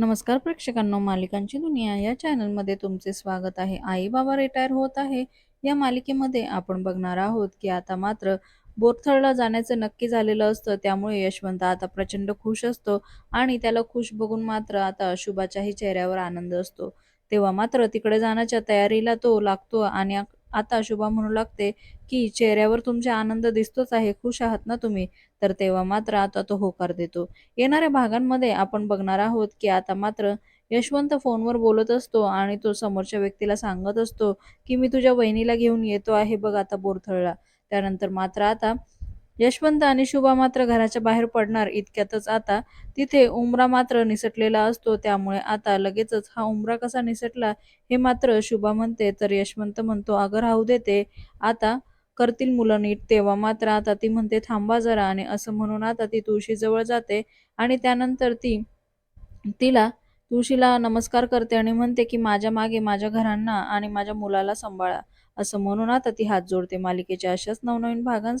नमस्कार प्रेक्षकांनो मालिकांची दुनिया या चॅनलमध्ये तुमचे स्वागत आहे. आई बाबा रिटायर होत आहे. या मालिकेमध्ये आपण बघणार आहोत की आता मात्र बोरथळला जाण्याचं नक्की झालेलं असतं. त्यामुळे यशवंत आता प्रचंड खुश असतो आणि त्याला खुश बघून मात्र आता शुभाच्याही चेहऱ्यावर आनंद असतो. तेव्हा मात्र तिकडे जाण्याच्या तयारीला तो लागतो आणि आता शुभा म्हणू लागते की चेहऱ्यावर तुमचा आनंद दिसतोच आहे खुश आहात ना तुम्ही? तर तेव्हा मात्र आता तो होकार देतो. येणाऱ्या भागांमध्ये आपण बघणार आहोत की आता मात्र यशवंत फोनवर बोलत असतो आणि तो समोरच्या व्यक्तीला सांगत असतो की मी तुझ्या वहिनीला घेऊन येतो आहे बघ आता बोरथळला. त्यानंतर मात्र आता यशवंत आणि शुभा मात्र घराच्या बाहेर पडणार इतक्यातच आता तिथे उमरा मात्र निसटलेला असतो. त्यामुळे आता लगेचच हा उमरा कसा निसटला हे मात्र शुभा म्हणते. तर यशवंत म्हणतो अगं राहू देते आता करतील मुलं नीट. तेव्हा मात्र आता ती म्हणते थांबा जरा. आणि असं म्हणून आता ती तुळशीजवळ जाते. आणि त्यानंतर ती तिला तुळशीला नमस्कार करते आणि म्हणते की माझ्या मागे माझ्या घरांना आणि माझ्या मुलाला सांभाळा. असं म्हणून आता ती हात जोडते मालिकेच्या अशाच नवनवीन भागांस